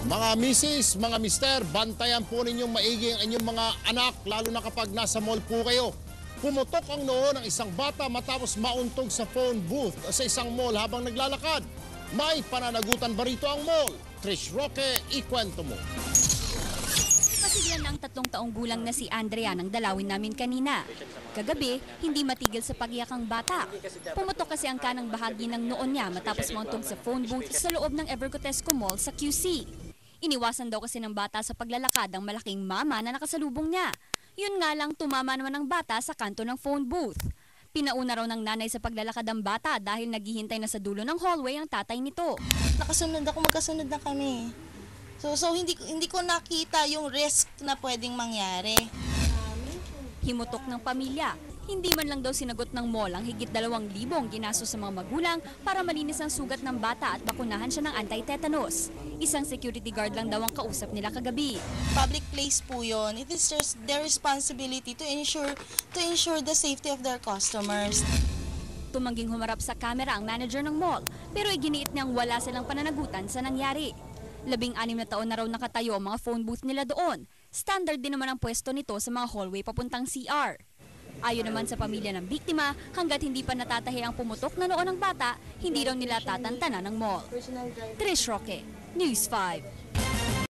Mga misis, mga mister, bantayan po ninyong maigi ang inyong mga anak, lalo na kapag nasa mall po kayo. Pumutok ang noo ng isang bata matapos mauntog sa phone booth sa isang mall habang naglalakad. May pananagutan ba rito ang mall? Trish Roque, ikwento mo. Pasiglan ang tatlong taong gulang na si Andrea nang dalawin namin kanina. Kagabi, hindi matigil sa pagiyak ang bata. Pumutok kasi ang kanang bahagi ng noon niya matapos mauntog sa phone booth sa loob ng Evergotesco Mall sa QC. Iniwasan daw kasi ng bata sa paglalakad ang malaking mama na nakasalubong niya. Yun nga lang tumama naman ang bata sa kanto ng phone booth. Pinauna raw ng nanay sa paglalakad ang bata dahil naghihintay na sa dulo ng hallway ang tatay nito. nakasunod ako, magkasunod na kami. So, so hindi, hindi ko nakita yung risk na pwedeng mangyari. Himutok ng pamilya. Hindi man lang daw sinagot ng mall ang higit dalawang libong ginastos sa mga magulang para malinis ang sugat ng bata at bakunahan siya ng anti-tetanus. Isang security guard lang daw ang kausap nila kagabi. Public place po yun. It is just their responsibility to ensure to ensure the safety of their customers. Tumangging humarap sa kamera ang manager ng mall pero iginiit niyang wala silang pananagutan sa nangyari. Labing anim na taon na raw nakatayo ang mga phone booth nila doon. Standard din naman ang pwesto nito sa mga hallway papuntang CR. Ayon naman sa pamilya ng biktima, hanggat hindi pa natatahi ang pumutok na noon ng bata, hindi raw nila tatantanan ng mall. Trish Roque, News 5.